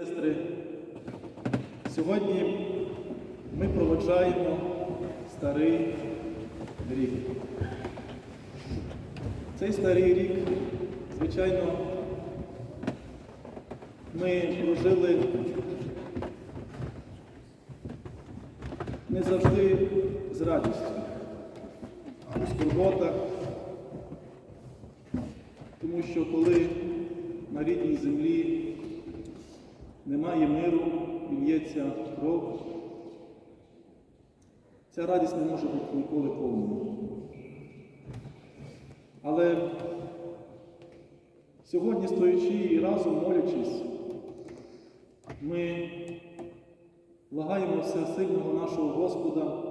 Сестри, сьогодні ми проведжаємо старий рік. Цей старий рік, звичайно, ми прожили не завжди з радістю, у скорботах, тому що коли на рідній землі немає миру, і кров. Ця радість не може бути ніколи повною. Але сьогодні, стоячи і разом молячись, ми благаємо Всесильного нашого Господа,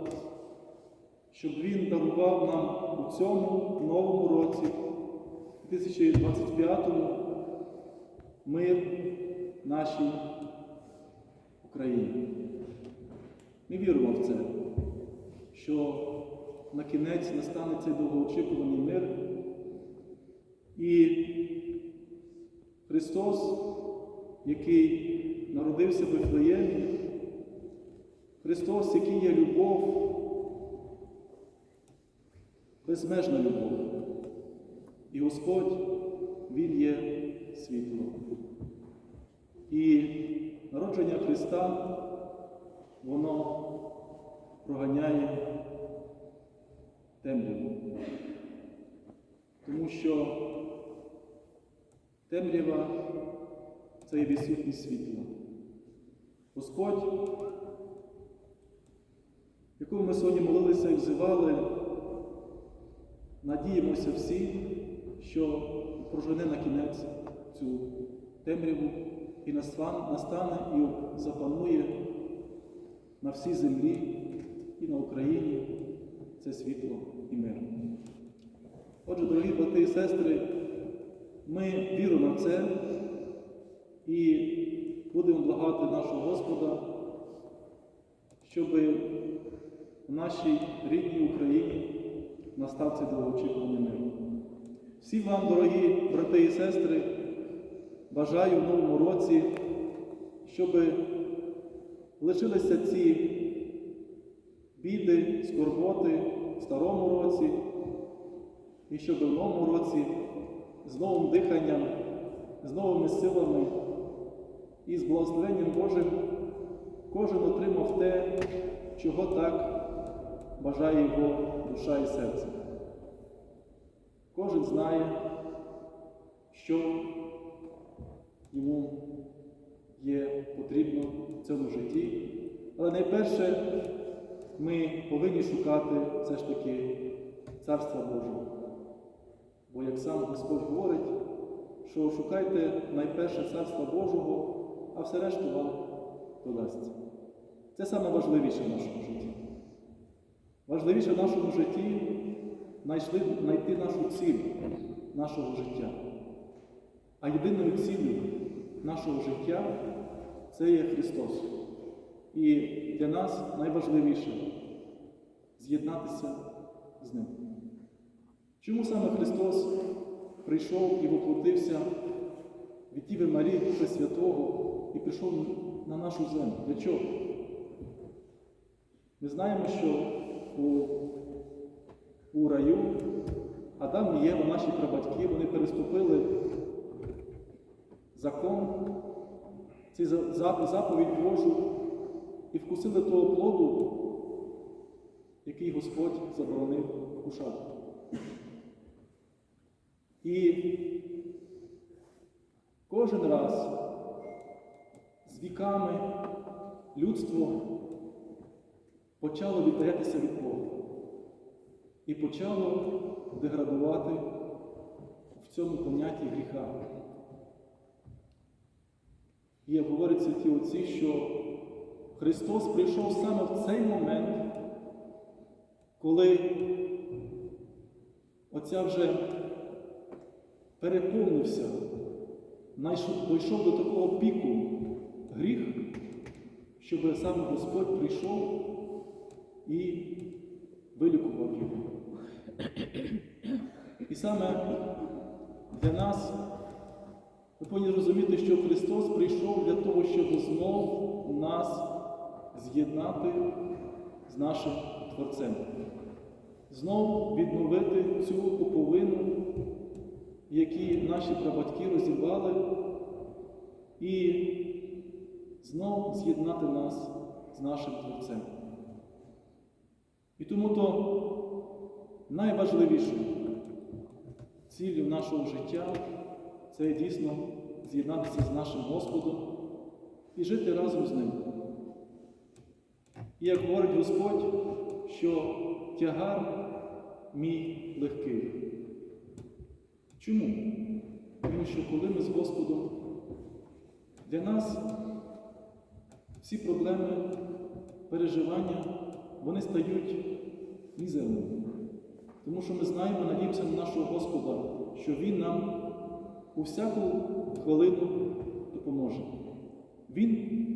щоб Він дарував нам у цьому новому році, 2025-му, мир нашій Україні. Ми віримо в це, що на кінець настане цей довгоочікуваний мир. І Христос, який народився в Вифлеємі, Христос, який є любов, безмежна любов. І Господь, Він є світло. І народження Христа, воно проганяє темряву. Тому що темрява це є відсутність світла. Господь, якому ми сьогодні молилися і взивали, надіємося всі, що прожене на кінець цю темряву і настане і запанує на всій землі і на Україні це світло і мир. Отже, дорогі брати і сестри, ми віримо в це і будемо благати нашого Господа, щоб в нашій рідній Україні настав цей довгоочікуваний мир. Всім вам, дорогі брати і сестри, бажаю в новому році, щоб лишилися ці біди, скорботи в старому році, і щоб в новому році з новим диханням, з новими силами і з благословенням Божим кожен отримав те, чого так бажає його душа і серце. Кожен знає, що йому є потрібно в цьому житті. Але найперше ми повинні шукати все ж таки Царства Божого. Бо як сам Господь говорить, що шукайте найперше Царства Божого, а все решту вам додасться. Це саме важливіше в нашому житті. Важливіше в нашому житті знайти нашу ціль нашого життя. А єдиною цілею нашого життя це є Христос. І для нас найважливіше з'єднатися з Ним. Чому саме Христос прийшов і воплотився від Тіви Марії Духа Святого і прийшов на нашу землю? Для чого? Ми знаємо, що у, у раю Адам і Єва, наші прабатьки, вони переступили закон, цю заповідь Божу і вкусили того плоду, який Господь заборонив вкушати. І кожен раз з віками людство почало віддалятися від Бога і почало деградувати в цьому понятті гріха. І говорять святі отці, що Христос прийшов саме в цей момент, коли оця вже переповнився, дійшов до такого піку гріх, щоб саме Господь прийшов і вилікував його. І саме для нас Ми повинні розуміти, що Христос прийшов для того, щоб знов нас з'єднати з нашим Творцем, знов відновити цю пуповину, які наші прабатьки розірвали, і знов з'єднати нас з нашим Творцем. І тому то найважливішою ціллю нашого життя це дійсно з'єднатися з нашим Господом і жити разом з ним. І як говорить Господь, що тягар мій легкий. Чому? Тому що коли ми з Господом, для нас всі проблеми, переживання, вони стають мізерними. Тому що ми знаємо, надіємося на нашого Господа, що Він нам у всяку хвилину допоможе. Він